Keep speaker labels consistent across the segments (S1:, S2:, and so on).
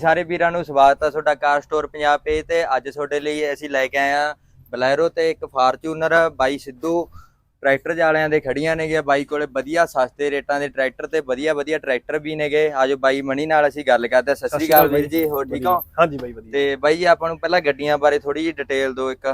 S1: ਸਾਰੇ ਵੀਰਾਂ ਨੂੰ ਸਵਾਗਤ ਹੈ ਤੁਹਾਡਾ ਕਾਰ ਸਟੋਰ ਪੰਜਾਬ ਪੇਜ ਤੇ। ਅੱਜ ਤੁਹਾਡੇ ਲਈ ਅਸੀਂ ਲੈ ਕੇ ਆਏ ਆ ਬਲੈਰੋ ਤੇ ਇੱਕ ਫਾਰਚੂਨਰ ਬਾਈ ਸਿੱਧੂ। ਟਰੈਕਟਰ ਵਾਲਿਆਂ ਦੇ ਖੜੀਆਂ ਨੇਗੇ ਬਾਈ ਕੋਲੇ ਵਧੀਆ ਸਸਤੇ ਰੇਟਾਂ ਦੇ ਟਰੈਕਟਰ ਤੇ ਵਧੀਆ ਵਧੀਆ ਟਰੈਕਟਰ ਵੀ ਨੇਗੇ। ਆਜੋ ਬਾਈ ਮਣੀ ਨਾਲ ਅਸੀਂ ਗੱਲ ਕਰਦੇ ਹਾਂ ਸਤਿ ਸ੍ਰੀ ਅਕਾਲ ਵੀਰ ਜੀ ਹੋਰ ਠੀਕ ਹੋ?
S2: ਹਾਂਜੀ ਬਾਈ ਵਧੀਆ।
S1: ਤੇ ਬਾਈ ਆਪਾਂ ਨੂੰ ਪਹਿਲਾਂ ਗੱਡੀਆਂ ਬਾਰੇ ਥੋੜੀ ਜਿਹੀ ਡਿਟੇਲ ਦਿਓ ਇੱਕ।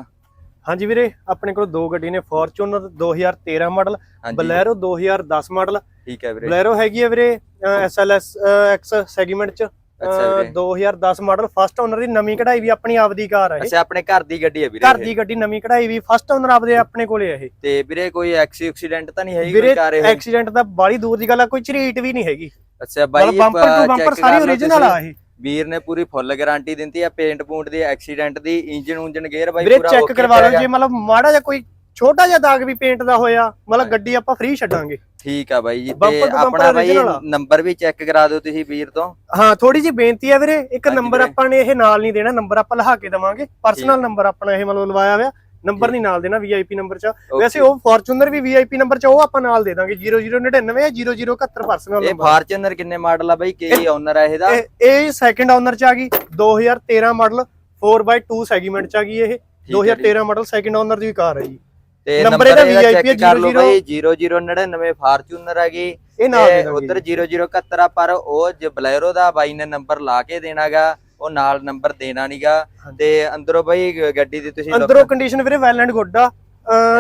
S2: ਹਾਂਜੀ ਵੀਰੇ ਆਪਣੇ ਕੋਲ ਦੋ ਗੱਡੀ ਨੇ ਫੋਰਚੂਨਰ 2013 ਮਾਡਲ ਬਲੈਰੋ 2010 ਮਾਡਲ।
S1: ਠੀਕ ਹੈ ਵੀਰੇ।
S2: ਬਲੈਰੋ ਹੈਗੀ ਹੈ ਵੀਰੇ ਐਸਐਲਐਸ ਐਕਸ ਸੈਗਮੈਂਟ ਚ।
S1: ਅੱਛਾ
S2: ਅਹ,
S1: ਵੀਰੇ
S2: 2010 ਮਾਡਲ ਫਸਟ ਓਨਰ ਦੀ ਨਵੀਂ ਕਢਾਈ ਵੀ ਆਪਣੀ ਆਪਦੀ ਕਾਰ ਹੈ
S1: ਅੱਛਾ ਆਪਣੇ ਘਰ ਦੀ ਗੱਡੀ ਹੈ ਵੀਰੇ
S2: ਘਰ। ਦੀ ਗੱਡੀ ਨਵੀਂ ਕਢਾਈ ਵੀ ਫਸਟ ਓਨਰ ਆਪਦੇ ਆਪਣੇ ਕੋਲੇ ਹੈ ਇਹ।
S1: ਤੇ ਵੀਰੇ ਕੋਈ ਐਕਸੀਡੈਂਟ ਤਾਂ ਨਹੀਂ ਹੈਗੀ ਕੋਈ ਕਾਰ ਇਹ?
S2: ਐਕਸੀਡੈਂਟ ਦਾ ਬਾਲੀ ਦੂਰ ਦੀ ਗੱਲ ਆ ਕੋਈ ਝਰੀਟ ਵੀ ਨਹੀਂ ਹੈਗੀ।
S1: ਅੱਛਾ ਬਾਈ
S2: ਬੰਪਰ ਟੂ ਬੰਪਰ ਸਾਰੀ ਓਰੀਜਨਲ ਆ। ਇਹ।
S1: ਵੀਰ ਨੇ ਪੂਰੀ ਫੁੱਲ ਗਾਰੰਟੀ ਦਿੱਤੀ ਆ ਪੇਂਟ ਪੂੰਟ ਦੀ ਐਕਸੀਡੈਂਟ ਦੀ ਇੰਜਨ ਉਂਜਨ ਗੇਅਰ ਬਾਈ
S2: ਵੀਰੇ
S1: ਪੂਰਾ
S2: ਚੈੱਕ ਕਰਵਾ ਲਓ ਜੇ ਮਤਲਬ ਮਾੜਾ ਜਿਹਾ ਕੋਈ ਛੋਟਾ ਜਿਹਾ ਦਾਗ ਵੀ ਪੇਂਟ ਦਾ ਹੋਇਆ ਮਤਲਬ ਗੱਡੀ ਆਪਾਂ ਫ੍ਰੀ ਛੱਡਾਂਗੇ।
S1: ਠੀਕ ਆ ਬਾਈ ਜੀ ਤੇ ਆਪਣਾ ਬਾਈ
S2: ਆ।
S1: ਨੰਬਰ ਵੀ ਚੈੱਕ ਕਰਾ ਦਿਓ ਤੁਸੀਂ ਵੀਰ ਤੋਂ।
S2: ਹਾਂ ਥੋੜੀ ਜੀ ਬੇਨਤੀ ਹੈ ਵੀਰੇ ਇੱਕ ਨੰਬਰ। ਆਪਾਂ ਨੇ ਇਹ ਨਾਲ ਨਹੀਂ ਦੇਣਾ ਨੰਬਰ ਆਪਾਂ ਲਿਖਾ ਕੇ ਦਵਾਂਗੇ। ਪਰਸਨਲ ਨੰਬਰ ਆਪਣਾ ਇਹ ਮਤਲਬ ਲਵਾਇਆ ਹੋਇਆ ਨੰਬਰ ਨਹੀਂ ਨਾਲ ਦੇਣਾ ਵੀਆਈਪੀ ਨੰਬਰ ਚ। ਵੈਸੇ ਉਹ ਫੋਰਚੂਨਰ ਵੀ ਵੀਆਈਪੀ ਨੰਬਰ ਚ ਉਹ ਆਪਾਂ ਨਾਲ ਦੇ ਦਾਂਗੇ 0099 ਜਾਂ 0071 ਪਰਸਨਲ
S1: ਇਹ ਫਾਰਚੂਨਰ ਕਿੰਨੇ ਮਾਡਲ ਆ ਬਾਈ ਕੀ ਓਨਰ ਆ ਇਹਦਾ?
S2: ਇਹ ਇਹ ਸੈਕੰਡ ਓਨਰ ਚ ਆ ਗਈ 2013 ਮਾਡਲ 4x2 ਸੈਗਮੈਂਟ ਚ ਆ ਗਈ ਇਹ।
S1: ਠੀਕ ਹੈ ਜੀ।
S2: 2013 ਮਾਡਲ ਸੈਕੰਡ ਓਨਰ ਦੀ ਕਾਰ ਹੈ ਜੀ।
S1: ਤੇ ਨੰਬਰ
S2: ਇਹਦਾ VIP
S1: ਚੈੱਕ ਕਰ ਲਓ
S2: 00
S1: ਬਾਈ 0099 ਫਾਰਚੂਨਰ ਗਈ।
S2: ਇਹ ਨਾਲ ਦੇ
S1: ਉਧਰ 0071 ਆ ਪਰ ਉਹ ਜ ਬਲੈਰੋ ਦਾ ਬਾਈ ਨੇ ਨੰਬਰ ਲਾ ਕੇ ਦੇਣਾਗਾ ਉਹ ਨਾਲ ਨੰਬਰ ਦੇਣਾ ਨਹੀਂਗਾ। ਤੇ ਅੰਦਰੋਂ ਬਾਈ ਗੱਡੀ ਦੀ ਤੁਸੀਂ
S2: ਅੰਦਰੋਂ ਕੰਡੀਸ਼ਨ ਵੀਰੇ ਵੈਲ ਐਂਡ ਗੁੱਡ ਆ।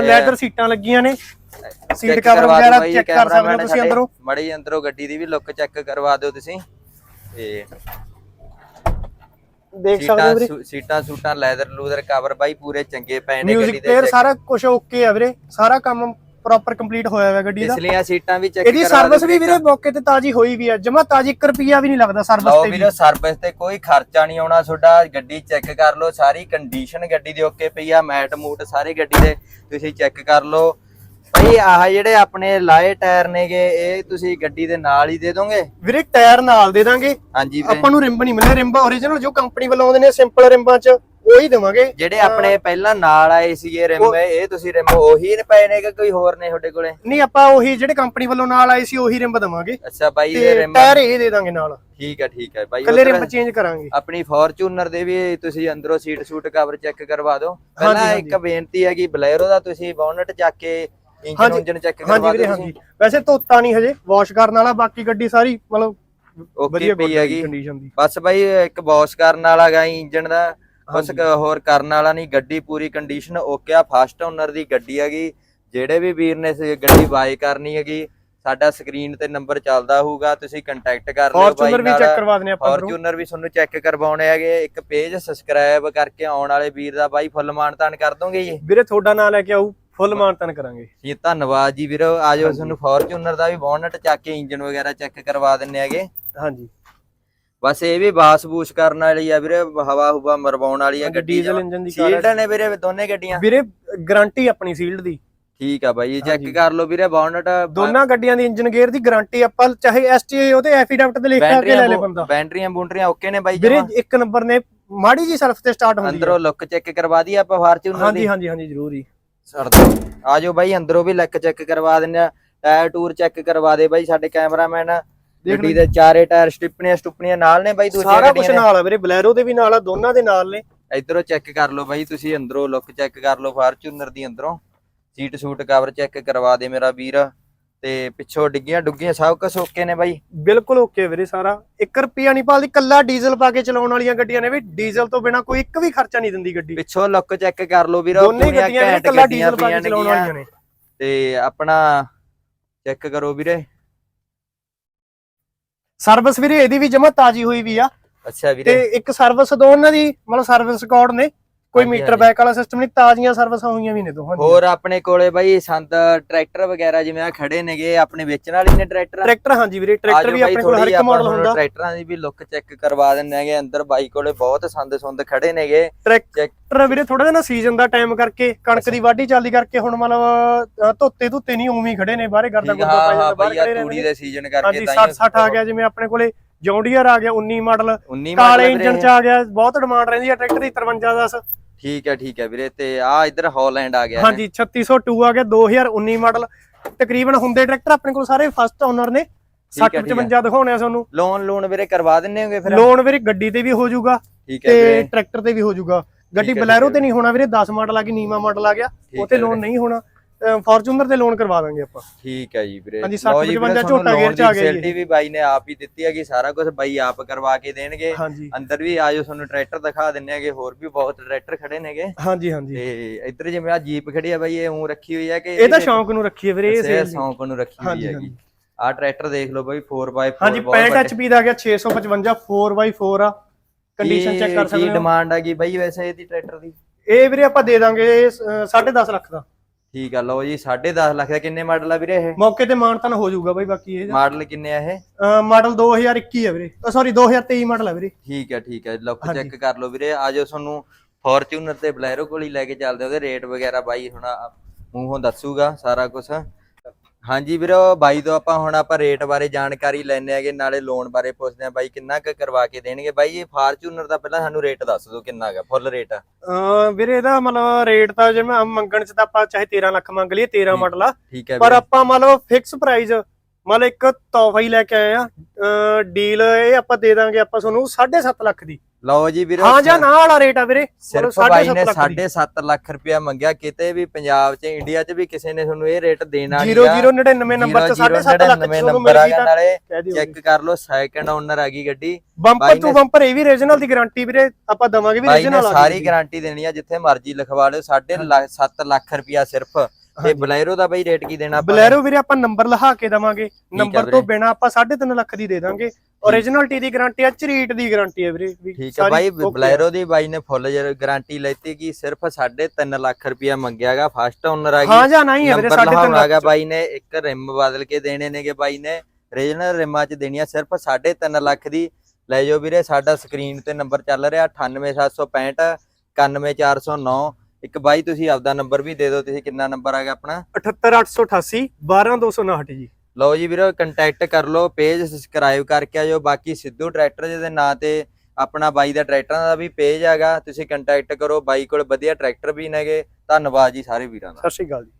S2: ਲੈਦਰ ਸੀਟਾਂ ਲੱਗੀਆਂ ਨੇ। ਸੀਟ ਕਵਰ ਵਗੈਰਾ ਚੈੱਕ ਕਰ ਸਕਦੇ ਹੋ ਤੁਸੀਂ। ਅੰਦਰੋਂ।
S1: ਮੜੀ ਅੰਦਰੋਂ ਗੱਡੀ ਦੀ ਵੀ ਲੁੱਕ ਚੈੱਕ ਕਰਵਾ ਦਿਓ ਤੁਸੀਂ। ਤੇ
S2: ਦੇਖ ਸਕਦੇ ਹੋ ਵੀਰੇ।
S1: ਸੀਟਾਂ ਸੀਟਾਂ ਲੈਦਰ ਲੂਦਰ ਕਵਰ ਬਾਈ ਪੂਰੇ ਚੰਗੇ ਪਏ ਨੇ ਗੱਡੀ ਦੇ
S2: ਪਲੇਅਰ ਸਾਰਾ ਕੁਝ ਓਕੇ ਆ ਵੀਰੇ। ਸਾਰਾ ਕੰਮ ਪ੍ਰੋਪਰ ਕੰਪਲੀਟ ਹੋਇਆ ਹੋਇਆ ਗੱਡੀ ਦਾ।
S1: ਇਸ ਲਈ ਆ ਸੀਟਾਂ ਵੀ ਚੈੱਕ
S2: ਇਹਦੀ ਸਰਵਿਸ ਵੀ ਵੀਰੇ ਮੌਕੇ ਤੇ ਤਾਜੀ ਹੋਈ ਵੀ ਆ। ਜਮਾ ਤਾਜੀ 1 ਰੁਪਿਆ ਵੀ ਨਹੀਂ ਲੱਗਦਾ ਸਰਵਿਸ ਤੇ
S1: ਵੀਰੇ ਸਰਵਿਸ ਤੇ ਕੋਈ ਖਰਚਾ ਨਹੀਂ ਆਉਣਾ ਤੁਹਾਡਾ। ਗੱਡੀ ਚੈੱਕ ਕਰ ਲਓ। ਸਾਰੀ ਕੰਡੀਸ਼ਨ ਗੱਡੀ ਦੀ ਓਕੇ ਪਈ ਆ। ਮੈਟ ਮੂਟ ਸਾਰੇ ਗੱਡੀ ਦੇ। ਤੁਸੀਂ ਚੈੱਕ ਕਰ ਲਓ। ਭਾਈ ਆਹ ਜਿਹੜੇ ਆਪਣੇ ਲਾਏ ਟਾਇਰ ਨੇਗੇ ਇਹ ਤੁਸੀਂ ਗੱਡੀ ਦੇ ਨਾਲ ਹੀ ਦੇ ਦੋਗੇ?
S2: ਵੀਰੇ ਟਾਇਰ ਨਾਲ ਦੇ ਦਾਂਗੇ।
S1: ਹਾਂਜੀ ਵੀਰੇ।
S2: ਆਪਾਂ ਨੂੰ ਰਿੰਬ ਨਹੀਂ ਮਿਲਣੇ। ਰਿੰਬ origignal ਜੋ ਕੰਪਨੀ ਵੱਲੋਂ ਆਉਂਦੇ ਨੇ ਸਿੰਪਲ ਰਿੰਬਾਂ ਚ ਉਹੀ ਦੇਵਾਂਗੇ।
S1: ਜਿਹੜੇ ਆਪਣੇ ਪਹਿਲਾਂ ਨਾਲ ਆਏ ਸੀਗੇ ਰਿਮ ਇਹ ਤੁਸੀਂ ਰਿਮ ਉਹੀ ਨੇ ਪਏ ਨੇ ਕਿ ਕੋਈ ਹੋਰ ਨੇ ਤੁਹਾਡੇ ਕੋਲੇ?
S2: ਨਹੀਂ ਆਪਾਂ ਉਹੀ ਜਿਹੜੇ ਕੰਪਨੀ ਵੱਲੋਂ ਨਾਲ ਆਏ ਸੀ ਉਹੀ ਰਿੰਬ ਦੇਵਾਂਗੇ।
S1: ਅੱਛਾ ਬਾਈ ਦੇ
S2: ਤੇ
S1: ਰਿਮ
S2: ਟਾਇਰ ਇਹ ਦੇ ਦਾਂਗੇ ਨਾਲ।
S1: ਠੀਕ ਹੈ ਠੀਕ ਹੈ ਬਾਈ
S2: ਕੱਲੇ ਰਿੰਬ ਚੇਂਜ ਕਰਾਂਗੇ।
S1: ਆਪਣੀ ਫੋਰਚੂਨਰ ਦੇ ਵੀ ਤੁਸੀਂ ਅੰਦਰੋਂ ਸੀਟ ਸੂਟ ਕਵਰ ਚੈੱਕ ਕਰਵਾ ਦਿਓ। ਪਹਿਲਾਂ
S2: ਹਾਂਜੀ,
S1: ਇੱਕ ਬੇਨਤੀ ਹੈ ਕਿ ਬਲੈਰੋ ਦਾ ਤੁਸੀਂ ਬੋਨਟ ਚੱਕ ਕੇ ਇੰਜਨ
S2: ਹਾਂਜੀ,
S1: ਉਂਜਨ ਚੈੱਕ
S2: ਹਾਂਜੀ
S1: ਕਰਵਾ
S2: ਵੀਰੇ
S1: ਦਿਓ
S2: ਹਾਂਜੀ। ਵੈਸੇ ਧੋਤਾ ਨਹੀਂ ਹਜੇ ਵਾਸ਼ ਕਰਨ ਵਾਲਾ ਬਾਕੀ ਗੱਡੀ ਸਾਰੀ ਮਤਲਬ
S1: ਓਕੇ ਪਈ ਹੈਗੀ।
S2: ਕੰਡੀਸ਼ਨ ਦੀ।
S1: ਬਸ ਬਾਈ ਇੱਕ ਬੌਸ ਕਰਨ ਵਾਲਾ ਗਾ ਇੰਜਨ ਦਾ ਬਸ
S2: ਹਾਂਜੀ।
S1: ਹੋਰ ਕਰਨ ਵਾਲਾ ਨਹੀਂ ਗੱਡੀ ਪੂਰੀ ਕੰਡੀਸ਼ਨ ਓਕੇ ਆ ਫਸਟ ਓਨਰ ਦੀ ਗੱਡੀ ਹੈਗੀ। ਜਿਹੜੇ ਵੀ ਵੀਰ ਨੇ ਗੱਡੀ ਬਾਈ ਕਰਨੀ ਹੈਗੀ ਸਾਡਾ ਸਕਰੀਨ ਤੇ ਨੰਬਰ ਚੱਲਦਾ ਹੋਊਗਾ ਤੁਸੀਂ ਕੰਟੈਕਟ ਕਰ ਲਿਓ ਬਾਈ
S2: ਫੋਰਚੂਨਰ ਵੀ ਚੈੱਕ ਕਰਵਾ ਦਨੇ ਆਪਾਂ।
S1: ਫੋਰਚੂਨਰ ਵੀ ਤੁਹਾਨੂੰ ਚੈੱਕ ਕਰਵਾਉਣੇ ਹੈਗੇ। ਇੱਕ ਪੇਜ ਸਬਸਕ੍ਰਾਈਬ ਕਰਕੇ ਆਉਣ ਵਾਲੇ ਵੀਰ ਦਾ ਬਾਈ ਫੁੱਲ ਮਾਨਤਾਨ ਕਰ ਦੋਗੇ ਜੀ?
S2: ਵੀਰੇ ਤੁਹਾਡਾ ਨਾਂ ਲੈ ਕੇ ਆਊ। ਫੁੱਲ ਮਾਨਤਨ ਕਰਾਂਗੇ।
S1: ਜੀ ਧੰਨਵਾਦ ਜੀ ਵੀਰੋ। ਆਜੋ ਤੁਹਾਨੂੰ ਫੋਰਚੂਨਰ ਦਾ ਵੀ ਬੋਨਟ ਚੱਕ ਕੇ ਇੰਜਨ ਵਗੈਰਾ ਚੈੱਕ ਕਰਵਾ ਦਿੰਨੇ ਹੈਗੇ।
S2: ਹਾਂਜੀ।
S1: ਬਸ ਇਹ ਵੀ ਬਾਸ ਬੂਸ ਕਰਨ ਵਾਲੀ ਆ ਵੀਰੇ ਹਵਾ ਹੁਵਾ ਮਰਵਾਉਣ ਵਾਲੀ ਆ ਗੱਡੀ
S2: ਡੀਜ਼ਲ ਇੰਜਨ ਦੀ
S1: ਸੀਲਡ। ਨੇ ਵੀਰੇ ਦੋਨੇ ਗੱਡੀਆਂ?
S2: ਵੀਰੇ ਗਾਰੰਟੀ ਆਪਣੀ ਸੀਲਡ ਦੀ।
S1: ਠੀਕ ਆ ਬਾਈ ਚੈੱਕ
S2: ਹਾਂਜੀ।
S1: ਕਰ ਲਓ ਵੀਰੇ ਬੋਨਟ।
S2: ਦੋਨਾਂ ਗੱਡੀਆਂ ਦੀ ਇੰਜਨ ਗੇਅਰ ਦੀ ਗਾਰੰਟੀ ਆਪਾਂ ਚਾਹੇ ਐਸਟੀਏ ਉਹਦੇ ਐਫੀਡੈਵਿਟ ਤੇ ਲਿਖ ਕੇ ਲੈ ਲੇ ਬੰਦਾ।
S1: ਬੈਟਰੀਆਂ ਬੂੰਟਰੀਆਂ ਓਕੇ ਨੇ ਬਾਈ
S2: ਵੀਰੇ? ਇੱਕ ਨੰਬਰ ਨੇ ਮਾੜੀ ਜੀ ਸੈਲਫ ਤੇ ਸਟਾਰਟ ਹੁੰਦੀ
S1: ਅੰਦਰੋਂ ਲੁੱਕ ਚੈੱਕ ਕਰਵਾ ਦਈਏ ਆਪਾਂ ਫਾਰਚੂਨਰ
S2: ਹਾਂਜੀ
S1: ਦੀ।
S2: ਹਾਂਜੀ ਹਾਂਜੀ ਜ਼ਰੂਰ ਹੀ
S1: ਛੱਡ ਦੋ ਆਜੋ ਬਾਈ ਅੰਦਰੋਂ ਵੀ ਲੁੱਕ ਚੈੱਕ ਕਰਵਾ ਦਿੰਨੇ ਆ। ਟਾਇਰ ਟੂਰ ਚੈੱਕ ਕਰਵਾ ਦੇ ਬਾਈ ਸਾਡੇ ਕੈਮਰਾਮੈਨ ਗੱਡੀ ਦੇ ਚਾਰੇ ਟਾਇਰ ਸਟਿਪਣੀਆਂ ਸਟੁਪਣੀਆਂ ਨਾਲ ਨੇ ਬਾਈ ਦੂਜੀਆਂ
S2: ਸਾਰਾ ਕੁਝ ਨਾਲ ਆ ਵੀਰੇ ਬਲੈਰੋ ਦੇ ਵੀ ਨਾਲ ਆ ਦੋਨਾਂ ਦੇ ਨਾਲ ਨੇ।
S1: ਇਧਰੋਂ ਚੈੱਕ ਕਰ ਲਓ ਬਾਈ ਤੁਸੀਂ ਅੰਦਰੋਂ ਲੁੱਕ ਚੈੱਕ ਕਰ ਲਓ ਫਾਰਚੂਨਰ ਦੀ ਅੰਦਰੋਂ। ਸੀਟ ਸੂਟ ਕਵਰ ਚੈੱਕ ਕਰਵਾ ਦੇ ਮੇਰਾ ਵੀਰ। ਤੇ ਪਿੱਛੋਂ ਡਿੱਗੀਆਂ ਡੁੱਗੀਆਂ ਸਭ ਕੁਝ ਓਕੇ ਨੇ ਬਾਈ।
S2: ਬਿਲਕੁਲ ਓਕੇ ਵੀਰੇ ਸਾਰਾ। 1 ਰੁਪਿਆ ਨਹੀਂ ਪਾਲਦੀ ਕੱਲਾ ਡੀਜ਼ਲ ਪਾ ਕੇ ਚਲਾਉਣ ਵਾਲੀਆਂ ਗੱਡੀਆਂ ਨੇ ਵੀ। ਡੀਜ਼ਲ ਤੋਂ ਬਿਨਾ ਕੋਈ ਇੱਕ ਵੀ ਖਰਚਾ ਨਹੀਂ ਦਿੰਦੀ ਗੱਡੀ।
S1: ਪਿੱਛੋਂ ਲੁੱਕ ਚੈੱਕ ਕਰ ਲਓ ਵੀਰ
S2: ਦੋਨੇ ਗੱਡੀਆਂ ਨੇ ਕੱਲਾ ਡੀਜ਼ਲ ਪਾ ਕੇ ਚਲਾਉਣ ਵਾਲੀਆਂ ਨੇ।
S1: ਤੇ ਆਪਣਾ ਚੈੱਕ ਕਰੋ ਵੀਰੇ।
S2: ਸਰਵਿਸ ਵੀਰੇ ਇਹਦੀ ਵੀ ਜਮਾ ਤਾਜੀ ਹੋਈ ਵੀ ਆ।
S1: ਅੱਛਾ
S2: ਤੇ
S1: ਵੀਰੇ
S2: ਇੱਕ ਸਰਵਿਸ ਦੋ ਉਹਨਾਂ ਦੀ ਮਤਲਬ ਸਰਵਿਸ ਰਿਕਾਰਡ ਨੇ। ਕੋਈ ਮੀਟਰ। ਬੈਕ ਵਾਲਾ ਸਿਸਟਮ ਨਹੀਂ ਤਾਜ਼ੀਆਂ ਸਰਵਿਸਾਂ ਹੋਈਆਂ ਵੀ ਨੇ ਦੋਹਾਂ ਦੀਆਂ
S1: ਹੋਰ ਆਪਣੇ ਕੋਲੇ ਬਾਈ ਸੰਦ ਟਰੈਕਟਰ ਵਗੈਰਾ ਜਿਵੇਂ ਆ ਖੜੇ ਨੇਗੇ ਆਪਣੇ ਵੇਚਣ ਵਾਲੇ ਨੇ ਟਰੈਕਟਰ?
S2: ਟਰੈਕਟਰ ਹਾਂਜੀ ਵੀਰੇ ਟਰੈਕਟਰ ਵੀ ਆਪਣੇ ਕੋਲ ਹਰ ਇੱਕ ਮਾਡਲ ਹੁੰਦਾ।
S1: ਟਰੈਕਟਰਾਂ ਦੀ ਵੀ ਲੁੱਕ ਚੈੱਕ ਕਰਵਾ ਦਿੰਦੇ ਹੈਗੇ ਅੰਦਰ ਬਾਈ ਕੋਲੇ ਬਹੁਤ ਸੰਦ ਸੁੰਦ ਖੜੇ ਨੇਗੇ।
S2: ਟਰੈਕਟਰ ਵੀਰੇ ਥੋੜਾ ਜਿਹਾ ਨਾ ਸੀਜ਼ਨ ਦਾ ਟਾਈਮ ਕਰਕੇ ਕਣਕ ਦੀ ਵਾਢੀ ਚੱਲਦੀ ਕਰਕੇ ਹੁਣ ਮਤਲਬ ਧੋਤੇ ਧੁੱਤੇ ਨਹੀਂ ਉਵੇਂ ਖੜੇ ਨੇ ਬਾਹਰੇ ਗਰਦਾ ਗੁਰਦਾ ਜਾਂਦਾ ਬਾਹਰ
S1: ਬਾਈ ਆ
S2: ਖੜੇ
S1: ਤੂੜੀ
S2: ਰਹਿੰਦੇ
S1: ਦੇ ਸੀਜ਼ਨ ਕਰਕੇ ਤਾਂ
S2: 60 60 ਆ ਗਿਆ ਜਿਵੇਂ ਆਪਣੇ ਕੋਲੇ ਜੌਂਡੀਅਰ ਆ ਗਿਆ 19 ਮਾਡਲ
S1: 19
S2: ਕਾਲੇ ਇੰਜਨ ਚ ਆ ਗਿਆ ਬਹੁਤ ਡਿਮਾਂਡ ਰਹਿੰਦੀ ਹੈ ਟਰੈਕਟਰ ਦੀ 53 10
S1: ਠੀਕ ਹੈ ਠੀਕ ਹੈ ਵੀਰੇ ਤੇ ਆ ਇੱਧਰ ਹਾਲੈਂਡ ਆ ਗਿਆ।
S2: ਹਾਂਜੀ 3602 ਆ ਗਿਆ 2019 ਮਾਡਲ। ਤਕਰੀਬਨ ਹੁੰਦੇ ਟਰੈਕਟਰ ਆਪਣੇ ਕੋਲ ਸਾਰੇ ਫਸਟ ਓਨਰ ਨੇ। 60
S1: ਠੀਕ ਹੈ।
S2: 55 ਦਿਖਾਉਣੇ ਆ ਤੁਹਾਨੂੰ।
S1: ਲੋਨ ਲੋਨ ਵੀਰੇ ਕਰਵਾ ਦਿੰਨੇ ਹੋਗੇ ਫਿਰ?
S2: ਲੋਨ ਵੀਰੇ ਗੱਡੀ ਤੇ ਵੀ ਹੋ ਜਾਊਗਾ ਤੇ ਟਰੈਕਟਰ ਤੇ ਵੀ ਹੋ ਜਾਊਗਾ। ਗੱਡੀ ਬਲੈਰੋ ਤੇ ਨਹੀਂ ਹੋਣਾ ਵੀਰੇ 10 ਮਾਡਲ ਆ ਗਈ ਨੀਵਾ ਮਾਡਲ ਆ ਗਿਆ। ਉਹ ਤੇ ਲੋਨ ਨਹੀਂ ਹੋਣਾ। ਫੋਰਚੂਨਰ ਤੇ ਲੋਨ ਕਰਵਾ ਦਾਂਗੇ ਆਪਾਂ।
S1: ਠੀਕ ਹੈ ਜੀ ਵੀਰੇ।
S2: ਹਾਂਜੀ,
S1: ਲਓ ਜੀ
S2: 60
S1: ਵੀਰੇ,
S2: 55 ਝੋਟਾ ਗੇਅਰ ਚ ਆ ਗਿਆ ਜੀ।
S1: ਵੀ ਬਾਈ ਨੇ ਆਪ ਹੀ ਦਿੱਤੀ ਹੈਗੀ ਸਾਰਾ ਕੁਝ ਬਾਈ ਆਪ ਕਰਵਾ ਕੇ ਦੇਣਗੇ। ਅੰਦਰ ਵੀ ਆਜੋ ਤੁਹਾਨੂੰ ਟਰੈਕਟਰ ਦਿਖਾ ਦਿੰਨੇ ਹੈਗੇ ਹੋਰ ਵੀ ਬਹੁਤ ਟਰੈਕਟਰ ਖੜੇ ਨੇਗੇ।
S2: ਹਾਂਜੀ ਹਾਂਜੀ।
S1: ਤੇ ਇੱਧਰ ਜਿਵੇਂ ਆ ਜੀਪ ਖੜੀ ਆ ਬਾਈ ਇਹ ਉਂ ਰੱਖੀ ਹੋਈ ਹੈ ਕਿ
S2: ਇਹ ਤਾਂ ਸ਼ੌਂਕ ਨੂੰ ਰੱਖੀਏ ਵੀਰੇ ਇਹ
S1: ਸ਼ੌਂਕ ਨੂੰ ਰੱਖੀ ਹੋਈ ਹੈਗੀ। ਆ ਟਰੈਕਟਰ ਦੇਖ ਲਓ ਬਾਈ 4x4
S2: ਹਾਂਜੀ 65 HP ਦਾ ਗਿਆ 655 4x4 ਆ। ਕੰਡੀਸ਼ਨ ਚੈੱਕ ਕਰ ਸਕਦੇ ਹੋ?
S1: ਡਿਮਾਂਡ ਹੈਗੀ ਬਾਈ ਵੈਸੇ ਇਹਦੀ ਟਰੈਕਟਰ ਦੀ?
S2: ਇਹ ਵੀਰੇ ਆਪਾਂ ਦੇ ਦਾਂਗੇ 10.5 ਲੱਖ ਦਾ।
S1: ਠੀਕ ਆ ਲਓ ਜੀ 10.5 ਲੱਖ ਦਾ ਕਿੰਨੇ ਮਾਡਲ ਆ ਵੀਰੇ ਇਹ?
S2: ਮੌਕੇ ਤੇ ਮਾਨਤਨ ਹੋ ਜਾਊਗਾ ਬਾਈ ਬਾਕੀ ਇਹ
S1: ਮਾਡਲ ਕਿੰਨੇ ਆ ਇਹ?
S2: ਮਾਡਲ 2021 ਹੈ ਵੀਰੇ। ਸੌਰੀ 2023 ਮਾਡਲ ਹੈ ਵੀਰੇ।
S1: ਠੀਕ ਹੈ ਠੀਕ ਹੈ ਲੁੱਕ। ਚੈੱਕ ਕਰ ਲਓ ਵੀਰੇ। ਆਜੋ ਤੁਹਾਨੂੰ ਫੋਰਚੂਨਰ ਤੇ ਬਲੈਰੋ ਕੋਲ ਹੀ ਲੈ ਕੇ ਚੱਲਦੇ ਉਹਦੇ ਰੇਟ ਵਗੈਰਾ ਬਾਈ ਹੁਣ ਆ- ਮੂੰਹੋਂ ਦੱਸੂਗਾ ਸਾਰਾ ਕੁਝ ਹਾਂਜੀ ਵੀਰੋ ਬਾਈ ਤੋਂ ਆਪਾਂ ਹੁਣ ਆਪਾਂ ਰੇਟ ਬਾਰੇ ਜਾਣਕਾਰੀ ਲੈਣੇ ਹੈਗੇ ਨਾਲੇ ਲੋਨ ਬਾਰੇ ਪੁੱਛਦੇ ਆ ਬਾਈ ਕਿੰਨਾ ਕੁ ਕਰਵਾ ਕੇ ਦੇਣਗੇ? ਬਾਈ ਇਹ ਫਾਰਚੂਨਰ ਦਾ ਪਹਿਲਾਂ ਸਾਨੂੰ ਰੇਟ ਦੱਸ ਦਿਓ ਕਿੰਨਾ ਹੈਗਾ ਫੁੱਲ ਰੇਟ
S2: ਅਹ ਵੀਰੇ ਇਹਦਾ ਮਤਲਬ ਰੇਟ ਤਾਂ ਜਿਵੇਂ ਮੰਗਣ ਚ ਤਾਂ ਆਪਾਂ ਚਾਹੇ 13 ਲੱਖ ਮੰਗ ਲਈਏ 13 ਮਾਡਲ ਆ।
S1: ਠੀਕ ਹੈ
S2: ਪਰ ਆਪਾਂ ਮਤਲਬ ਫਿਕਸ ਪ੍ਰਾਈਸ ਮਤਲਬ ਇੱਕ ਤੋਹਫਾ ਹੀ ਲੈ ਕੇ ਆਏ ਆ ਡੀਲ ਇਹ ਆਪਾਂ ਦੇ ਦਾਂਗੇ ਆਪਾਂ ਤੁਹਾਨੂੰ 7.5 ਲੱਖ ਦੀ।
S1: ਲਓ ਜੀ ਵੀਰੋ
S2: ਹਾਂ ਜਾਂ ਨਾ ਵਾਲਾ ਰੇਟ ਆ ਵੀਰੇ
S1: ਸਿਰਫ ਬਾਈ ਨੇ
S2: 7.5 ਲੱਖ ਦੀ।
S1: 7.5 ਲੱਖ ਰੁਪਇਆ ਮੰਗਿਆ ਕਿਤੇ ਵੀ ਪੰਜਾਬ 'ਚ ਇੰਡੀਆ 'ਚ ਵੀ ਕਿਸੇ ਨੇ ਤੁਹਾਨੂੰ ਇਹ ਰੇਟ ਦੇਣਾ ਨਹੀਂ
S2: 0099 ਨੰਬਰ ਚ 7.5 ਲੱਖ
S1: ਨੰਬਰ ਆ ਗਿਆ
S2: ਤਾਂ
S1: ਨਾਲੇ ਚੈੱਕ ਕਰ ਲਓ ਸੈਕਿੰਡ ਓਨਰ ਆ ਗਈ ਗੱਡੀ।
S2: ਬੰਪਰ ਟੂ ਬੰਪਰ ਇਹ ਵੀ ਰੀਜਨਲ ਦੀ ਗਾਰੰਟੀ ਵੀਰੇ ਆਪਾਂ ਦਵਾਂਗੇ ਵੀ ਰੀਜਨਲ ਆ
S1: ਸਾਰੀ ਗਾਰੰਟੀ ਦੇਣੀ ਆ ਜਿੱਥੇ ਮਰਜ਼ੀ ਲਿਖਵਾ ਲਿਓ 7.5 ਲੱਖ ਰੁਪਇਆ ਸਿਰਫ। ਤੇ। ਬਲੈਰੋ ਦਾ ਬਾਈ ਰੇਟ ਕੀ ਦੇਣਾ ਆਪਾਂ?
S2: ਬਲੈਰੋ ਵੀਰੇ ਆਪਾਂ ਨੰਬਰ ਲਿਖਾ ਕੇ ਦਵਾਂਗੇ ਨੰਬਰ। ਤੋਂ ਬਿਨਾ ਆਪਾਂ 3.5 ਲੱਖ ਦੀ ਦੇ ਦਾਂਗੇ ਓਰੀਜਨਲਟੀ ਦੀ ਗਾਰੰਟੀ ਆ ਝਰੀਟ ਦੀ ਗਾਰੰਟੀ ਹੈ ਵੀਰੇ
S1: ਠੀਕ ਹੈ ਬਾਈ। ਬਲੈਰੋ ਦੀ ਬਾਈ ਨੇ ਫੁੱਲ ਗਾਰੰਟੀ ਲੈਤੀ ਕਿ ਸਿਰਫ 3.5 ਲੱਖ ਰੁਪਇਆ ਮੰਗਿਆਗਾ ਫਸਟ ਓਨਰ ਆ ਗਈ
S2: ਹਾਂ ਜਾਂ ਨਹੀਂ ਹੈ ਵੀਰੇ
S1: ਨੰਬਰ
S2: 3.5
S1: ਲਹਾਉਣਾਗਾ
S2: ਲੱਖ
S1: ਬਾਈ ਨੇ ਇੱਕ ਰਿਮ ਬਦਲ ਕੇ ਦੇਣੇ ਨੇਗੇ ਬਾਈ ਨੇ ਰੀਜਨਲ ਰਿਮਾਂ ਚ ਦੇਣੀਆਂ ਸਿਰਫ 3.5 ਲੱਖ ਦੀ ਲੈ ਜਾਓ ਵੀਰੇ ਸਾਡਾ ਸਕਰੀਨ ਤੇ ਨੰਬਰ ਚੱਲ ਰਿਹਾ 98765 91409 ਇੱਕ ਬਾਈ ਤੁਸੀਂ ਆਪਦਾ ਨੰਬਰ ਵੀ ਦੇ ਦਿਓ ਤੁਸੀਂ ਕਿੰਨਾ ਨੰਬਰ ਆਗਾ ਆਪਣਾ?
S2: 78888 12259 ਜੀ।
S1: ਲਓ ਜੀ ਵੀਰੋ ਕੰਟੈਕਟ ਕਰ ਲਓ ਪੇਜ ਸਬਸਕ੍ਰਾਈਬ ਕਰਕੇ ਆਜੋ ਬਾਕੀ ਸਿੱਧੂ ਟਰੈਕਟਰ ਦੇ ਨਾਂ ਤੇ ਆਪਣਾ ਬਾਈ ਦਾ ਟਰੈਕਟਰਾਂ ਦਾ ਵੀ ਪੇਜ ਹੈਗਾ ਤੁਸੀਂ ਕੰਟੈਕਟ ਕਰੋ। ਬਾਈ ਕੋਲ ਵਧੀਆ ਟਰੈਕਟਰ ਵੀ ਨੇਗੇ। ਧੰਨਵਾਦ ਜੀ ਸਾਰੇ ਵੀਰਾਂ ਦਾ।
S2: ਸਤਿ ਸ਼੍ਰੀ ਅਕਾਲ ਜੀ।